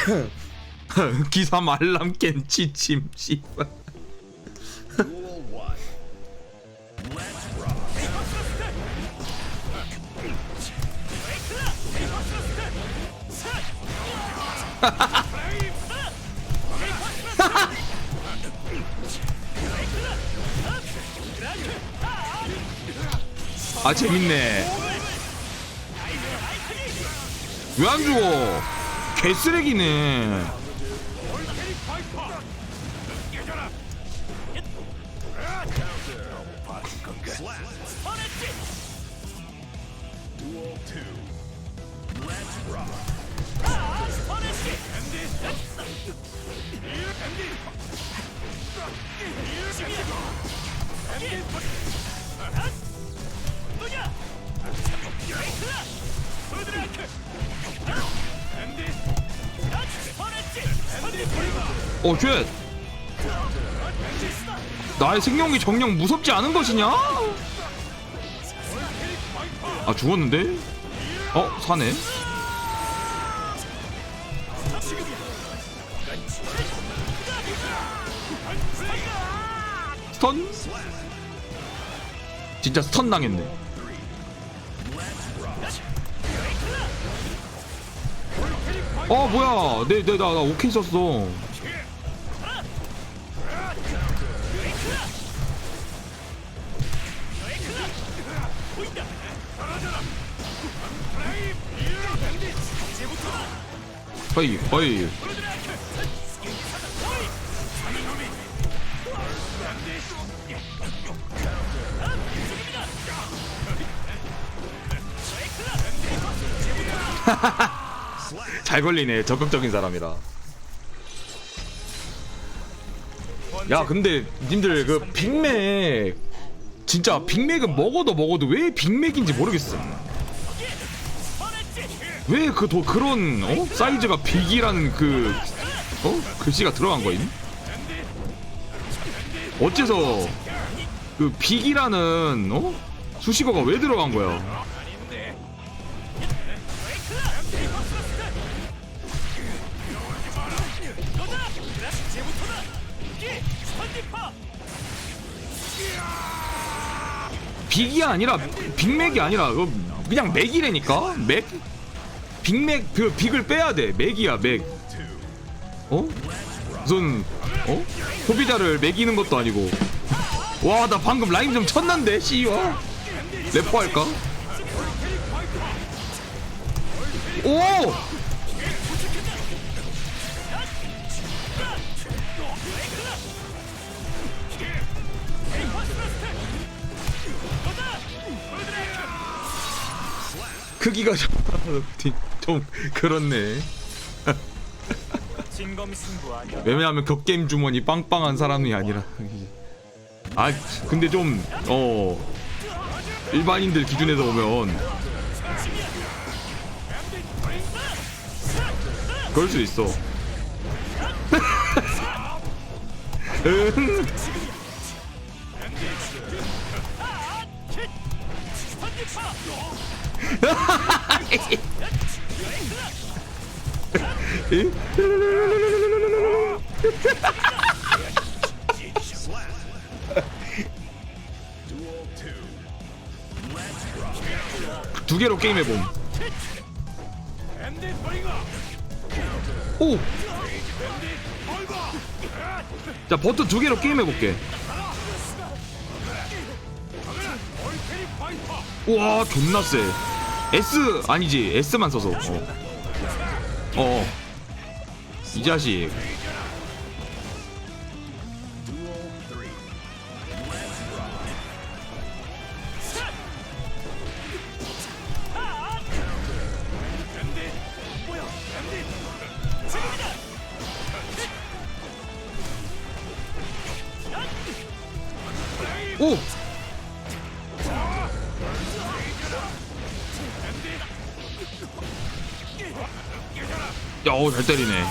기사 말람 깬 지침 씨발. 아 재밌네 왜 안 죽어 개쓰레기네 Slap. Duel two. Let's rock. 어 쉣! 나의 생명이 정녕 무섭지 않은 것이냐? 아 죽었는데? 어 사네 스턴? 진짜 스턴 당했네 어 뭐야 내 내 나 나 오케이 썼어 허이 허이. 잘 걸리네 적극적인 사람이라. 야 근데 님들 그 빅맥 진짜 빅맥은 먹어도 먹어도 왜 빅맥인지 모르겠어 왜그도 그런 어? 사이즈가 빅이라는 그 어? 글씨가 들어간 거임? 어째서 그 빅이라는 어? 수식어가 왜 들어간 거야? 빅이 아니라 빅맥이 아니라 그 그냥 맥이라니까 맥 빅맥 그 빅을 빼야 돼 맥이야 맥 어? 무슨 어? 소비자를 매기는 것도 아니고 와 나 방금 라임 좀 쳤는데 씨와 래퍼 할까? 오! 크기가 좀, 좀 그렇네. 왜냐하면 격게임 주머니 빵빵한 사람이 아니라 아 근데 좀 어 일반인들 기준에서 보면 그럴 수 있어 응. 두 개로 게임 해 봄. 오! 자 버튼 두 개로 게임 해 볼게. 우와 존나 세 S 아니지 S만 써서 어. 어. 이 자식. 오! 야, 오, 잘 때리네.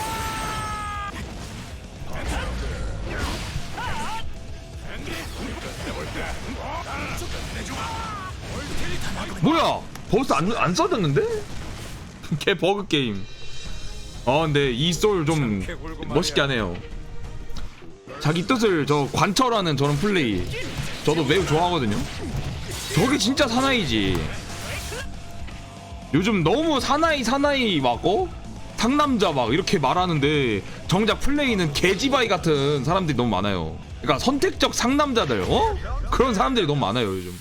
뭐야? 벌써 안, 안 써졌는데? 걔 버그 게임. 어 근데 이 소울 좀 멋있게 하네요 자기 뜻을 저 관철하는 저런 플레이 저도 매우 좋아하거든요 저게 진짜 사나이지 요즘 너무 사나이 사나이 막 어? 상남자 막 이렇게 말하는데 정작 플레이는 개지바이 같은 사람들이 너무 많아요 그러니까 선택적 상남자들 어? 그런 사람들이 너무 많아요 요즘